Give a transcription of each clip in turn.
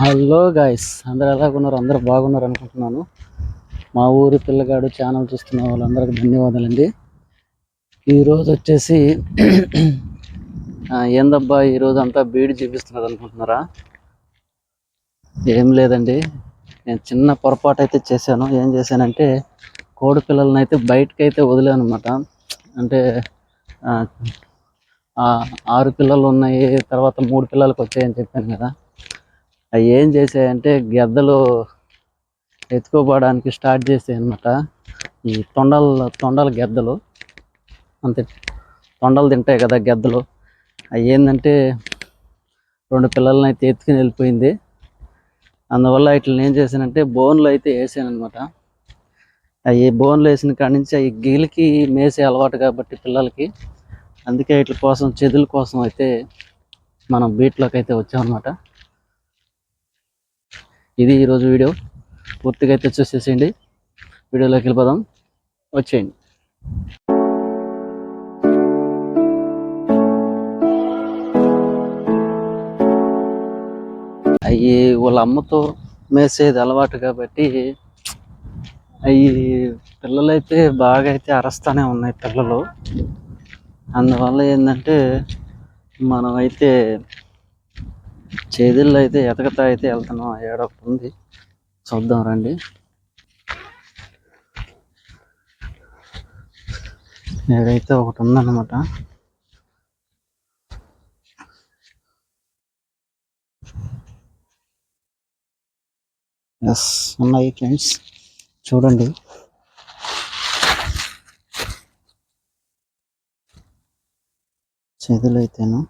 Hello guys అందరు ఎలాగున్నారు అందరూ బాగున్నారు అనుకుంటున్నాను. మా ఊరి పిల్లగాడు ఛానల్ చూస్తున్న వాళ్ళందరికీ ధన్యవాదాలండి. ఈరోజు వచ్చేసి ఏందబ్బా ఈరోజు అంతా బీడి చూపిస్తున్నది అనుకుంటున్నారా? ఏం లేదండి. నేను చిన్న పొరపాటు అయితే చేశాను. ఏం చేశానంటే కోడి పిల్లల్ని అయితే బయటకు అయితే వదిలాను అనమాట అంటే ఆరు పిల్లలు ఉన్నాయి తర్వాత మూడు పిల్లలకు వచ్చాయని చెప్పాను కదా. అవి ఏం చేసాయంటే గెద్దలు ఎత్తుకోపోవడానికి స్టార్ట్ చేసాయి అనమాట ఈ తొండల తొండల గెద్దలు. అంతే తొండలు తింటాయి కదా గెద్దలు. అవి ఏంటంటే రెండు పిల్లల్ని అయితే ఎత్తుకుని వెళ్ళిపోయింది. అందువల్ల ఇట్లా ఏం చేశానంటే బోన్లు అయితే వేసాను అనమాట అవి బోన్లు వేసిన కాడి నుంచి అవి గిలికి మేసే అలవాటు కాబట్టి పిల్లలకి. అందుకే వీటి కోసం చెదుల కోసం అయితే మనం బీట్లోకి అయితే వచ్చామన్నమాట. ఇది ఈరోజు వీడియో. పూర్తిగా అయితే చూసేసేయండి. వీడియోలోకి వెళ్ళిపోదాం. వచ్చేయండి. అవి వాళ్ళ అమ్మతో మేసేది అలవాటు కాబట్టి అవి పిల్లలైతే బాగా అయితే అరస్తానే ఉన్నాయి పిల్లలు. అందువల్ల ఏంటంటే మనం అయితే అయితే ఎతకతా అయితే వెళ్తున్నాం. ఏడొకటి ఉంది. చూద్దాం రండి. ఏడైతే ఒకటి ఉందన్నమాట. ఎస్ ఉన్నాయి ఫ్రెండ్స్ చూడండి. చేతులు అయితేను.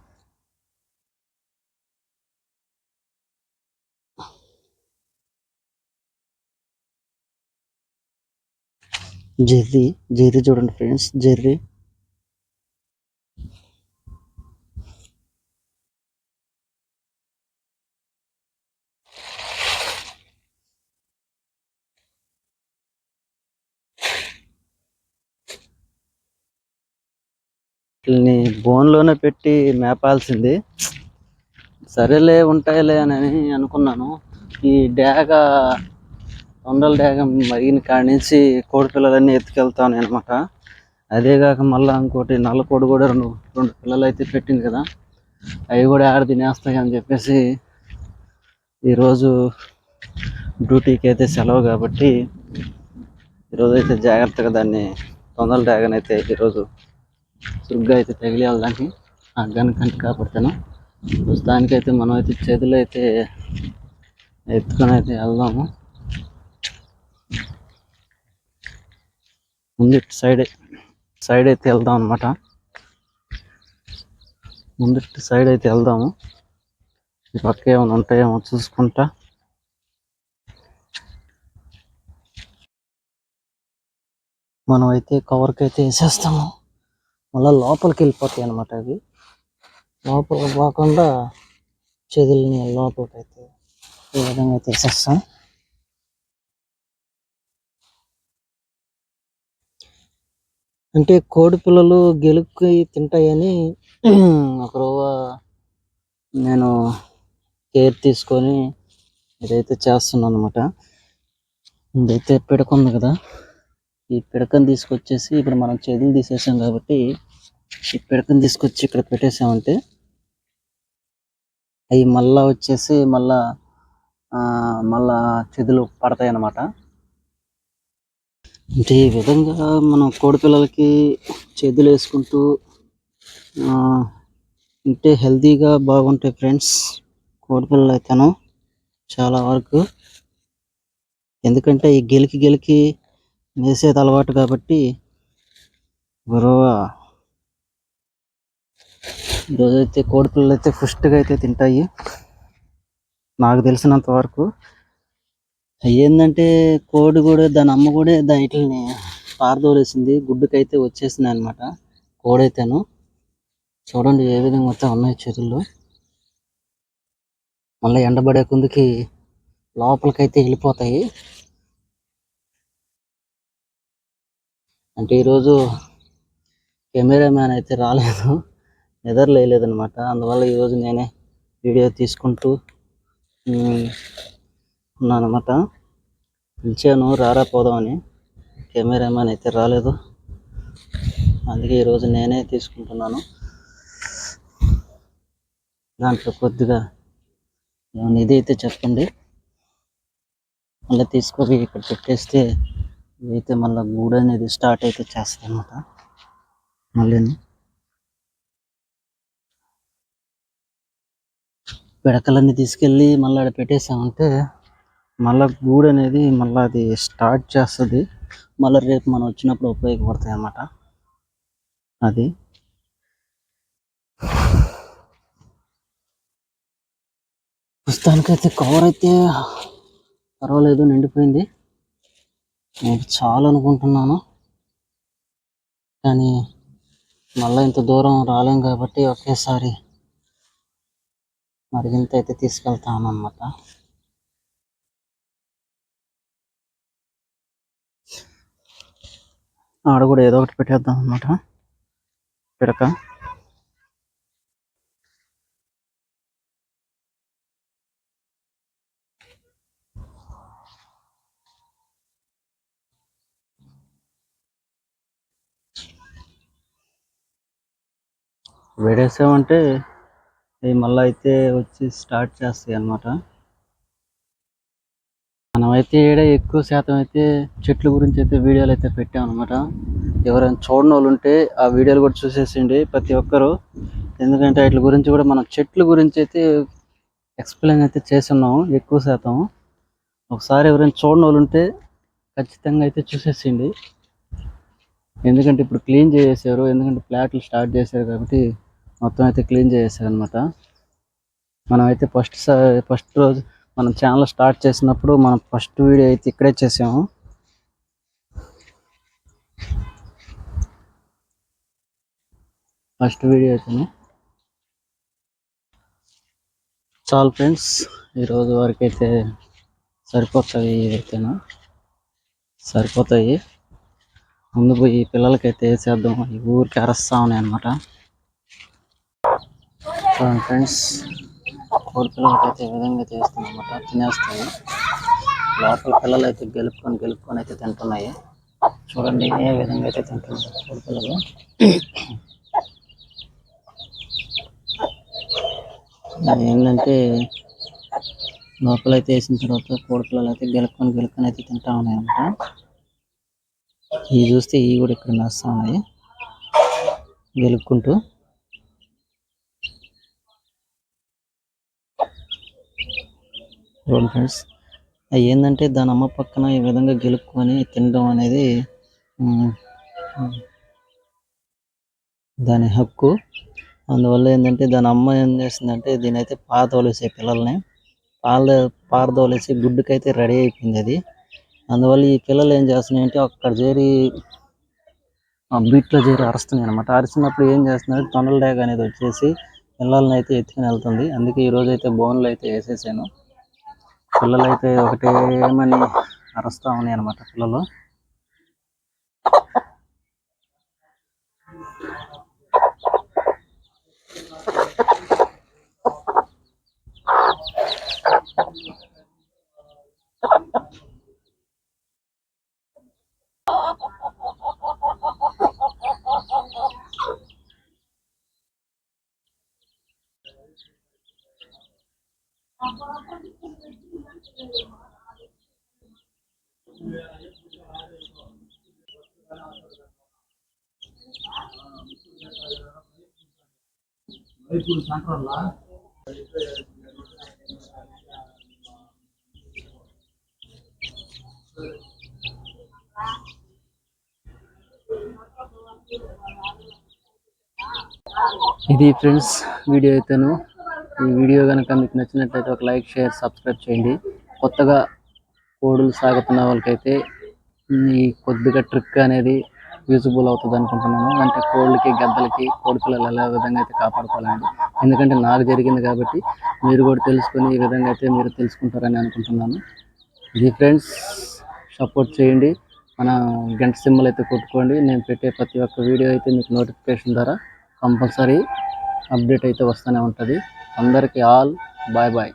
జెర్రీ జెర్రీ చూడండి ఫ్రెండ్స్ జెర్రీ. వీళ్ళని బోన్లోనే పెట్టి మేపాల్సింది. సరేలే ఉంటాయిలే అని అనుకున్నాను. ఈ డాగ తొండల డాగ మరిగిన కాడి నుంచి కోడి పిల్లలన్నీ ఎత్తుకెళ్తాను అనమాట అదే కాక మళ్ళీ ఇంకోటి నల్ల కోడి కూడా రెండు రెండు పిల్లలు అయితే పెట్టింది కదా అవి కూడా ఆడ తినేస్తాయి అని చెప్పేసి ఈరోజు డ్యూటీకి అయితే సెలవు కాబట్టి ఈరోజు అయితే జాగ్రత్తగా దాన్ని తొందర డ్రాగన్ అయితే ఈరోజు చురుగ్గా అయితే తగిలి వెళ్ళడానికి ఆ గన్ కంటి కాపాడుతాను. ప్రస్తుతానికైతే మనం అయితే చేతులు అయితే ఎత్తుకొని అయితే వెళ్దాము. ముందు ఇటు సైడ్ సైడ్ అయితే వెళ్దాం అనమాట ముందు ఇటు సైడ్ అయితే వెళ్దాము. ఈ పక్క ఏమైనా ఉంటాయేమో చూసుకుంటా. మనం అయితే కవర్కి అయితే వేసేస్తాము. మళ్ళీ లోపలికి వెళ్ళిపోతాయి అనమాట అవి. లోపలికి పోకుండా చెదిలిని లోపలికి అయితే ఈ విధంగా అయితే వేసేస్తాం అంటే కోడి పిల్లలు గెలుక్కి తింటాయని ఒక రోజు నేను కేర్ తీసుకొని ఇదైతే చేస్తున్నాను అనమాట ఇదైతే పిడక ఉంది కదా. ఈ పిడకను తీసుకొచ్చేసి ఇప్పుడు మనం చేతులు తీసేసాం కాబట్టి ఈ పిడకను తీసుకొచ్చి ఇక్కడ పెట్టేసామంటే అవి మళ్ళా వచ్చేసి మళ్ళా మళ్ళా చెదులు పడతాయి అన్నమాట అంటే ఈ విధంగా మనం కోడిపిల్లలకి చేతులు వేసుకుంటూ ఉంటే హెల్తీగా బాగుంటాయి ఫ్రెండ్స్ కోడిపిల్లలు అయితేను చాలా వరకు. ఎందుకంటే ఈ గెలికి గెలికి వేసేది అలవాటు కాబట్టి గురువ ఈరోజైతే కోడిపిల్లలు అయితే ఫుస్ట్గా అయితే తింటాయి. నాకు తెలిసినంత వరకు ఏంటంటే కోడి కూడా దాని అమ్మ కూడా దాని ఇట్లని పారదోలేసింది. గుడ్డుకైతే వచ్చేసింది అనమాట కోడైతేను. చూడండి ఏ విధంగా అయితే ఉన్నాయి చేతుల్లో మళ్ళీ ఎండబడే కుందికి లోపలికైతే వెళ్ళిపోతాయి. అంటే ఈరోజు కెమెరామ్యాన్ అయితే రాలేదు. నిద్ర లేదనమాట అందువల్ల ఈరోజు నేనే వీడియో తీసుకుంటూ ఉన్నానమాట పిలిచాను రారా పోదామని కెమెరామ్యాన్ అయితే రాలేదు. అందుకే ఈరోజు నేనే తీసుకుంటున్నాను. దాంట్లో కొద్దిగా ఏమైనా ఇది అయితే చెప్పండి. మళ్ళీ తీసుకొని ఇక్కడ పెట్టేస్తే అయితే మళ్ళీ గూడు అనేది స్టార్ట్ అయితే చేస్తాయి అన్నమాట మళ్ళీ పిడకలన్నీ తీసుకెళ్ళి మళ్ళీ ఆడ పెట్టేసామంటే మళ్ళీ గూడు అనేది మళ్ళీ అది స్టార్ట్ చేస్తుంది. మళ్ళీ రేపు మనం వచ్చినప్పుడు ఉపయోగపడతాయి అన్నమాట. అది. ప్రస్తుతానికైతే కవర్ అయితే పర్వాలేదు నిండిపోయింది. నేను చాలా అనుకుంటున్నాను. కానీ మళ్ళీ ఇంత దూరం రాలేం కాబట్టి ఒకేసారి మరిగింత అయితే తీసుకెళ్తాను అన్నమాట. ఆడ కూడా ఏదో ఒకటి పెట్టేద్దాం అనమాట పిడక. వేడేసామంటే అవి మళ్ళీ అయితే వచ్చి స్టార్ట్ చేస్తాయి అన్నమాట. మనమైతే ఏడే ఎక్కువ శాతం అయితే చెట్ల గురించి అయితే వీడియోలు అయితే పెట్టాం అనమాట ఎవరైనా చూడని వాళ్ళు ఉంటే ఆ వీడియోలు కూడా చూసేసిండి ప్రతి ఒక్కరు. ఎందుకంటే వాటి గురించి కూడా మనం చెట్ల గురించి అయితే ఎక్స్ప్లెయిన్ అయితే చేస్తున్నాం ఎక్కువ శాతం. ఒకసారి ఎవరైనా చూడని వాళ్ళు ఉంటే ఖచ్చితంగా అయితే చూసేసిండి ఎందుకంటే ఇప్పుడు క్లీన్ చేసేసారు ఎందుకంటే ఫ్లాట్లు స్టార్ట్ చేశారు కాబట్టి మొత్తం అయితే క్లీన్ చేసేసారు అనమాట మనం అయితే ఫస్ట్ ఫస్ట్ రోజు మనం ఛానల్ స్టార్ట్ చేసినప్పుడు మనం ఫస్ట్ వీడియో అయితే ఇక్కడే చేసాము. ఫస్ట్ వీడియో అయితే చాలు ఫ్రెండ్స్ ఈరోజు వరకు అయితే సరిపోతాయి అయితేనా సరిపోతాయి. ముందు పోయి పిల్లలకైతే వేసేద్దాం ఈ ఊరికి అరస్తా ఉన్నాయి అనమాట ఫ్రెండ్స్ కోడి పిల్లలకి అయితే ఈ విధంగా చేస్తుందన్నమాట అనమాట తినేస్తాయి లోపల పిల్లలు అయితే గెలుపుకొని గెలుపుకొని అయితే తింటున్నాయి. చూడండి ఏ విధంగా అయితే తింటున్నాయి కోడి పిల్లలు అది ఏంటంటే లోపల అయితే వేసిన తర్వాత కోడి పిల్లలు అయితే గెలుపుకొని గెలుపుకొని అయితే తింటా ఉన్నాయి అనమాట ఇవి చూస్తే ఇవి కూడా ఇక్కడ నస్తా ఉన్నాయి. గెలుపుకుంటూ చూడండి ఫ్రెండ్స్ అవి ఏంటంటే దాని అమ్మ పక్కన ఈ విధంగా గెలుపుకొని తినడం అనేది దాని హక్కు. అందువల్ల ఏంటంటే దాని అమ్మ ఏం చేసిందంటే దీని అయితే పారదోలేసే పిల్లల్ని పాల పారదోలేసి గుడ్డుకైతే రెడీ అయిపోయింది అది. అందువల్ల ఈ పిల్లలు ఏం చేస్తున్నాయంటే అక్కడ చేరి బీట్లో చేరి అరుస్తున్నాయి అనమాట అరిచినప్పుడు ఏం చేస్తున్నారు? తొనల డ్యాగ్ అనేది వచ్చేసి పిల్లల్ని అయితే ఎత్తుకుని వెళ్తుంది. అందుకే ఈ రోజు అయితే బోన్లు అయితే వేసేసాను. పిల్లలు అయితే ఒకటేమని అరుస్తూ ఉన్నాయి అనమాట పిల్లలు. ఇది ఫ్రెండ్స్ వీడియో అయితేను. ఈ వీడియో కనుక మీకు నచ్చినట్లయితే ఒక లైక్ షేర్ సబ్స్క్రైబ్ చేయండి. కొత్తగా కోడులు సాగుతున్న వాళ్ళకైతే ఈ కొద్దిగా ట్రిక్ అనేది యూజబుల్ అవుతుంది అనుకుంటున్నాను. అంటే కోళ్ళకి గద్దలకి కోడి పిల్లలు ఎలా విధంగా అయితే కాపాడుకోవాలండి. ఎందుకంటే నాకు జరిగింది కాబట్టి మీరు కూడా తెలుసుకొని ఈ విధంగా అయితే మీరు తెలుసుకుంటారని అనుకుంటున్నాను. ఇది ఫ్రెండ్స్ సపోర్ట్ చేయండి. మన గంట సింబల్ అయితే కొట్టుకోండి. నేను పెట్టే ప్రతి ఒక్క వీడియో అయితే మీకు నోటిఫికేషన్ ద్వారా కంపల్సరీ అప్డేట్ అయితే వస్తూనే ఉంటుంది. అందరికీ ఆల్ బాయ్ బాయ్.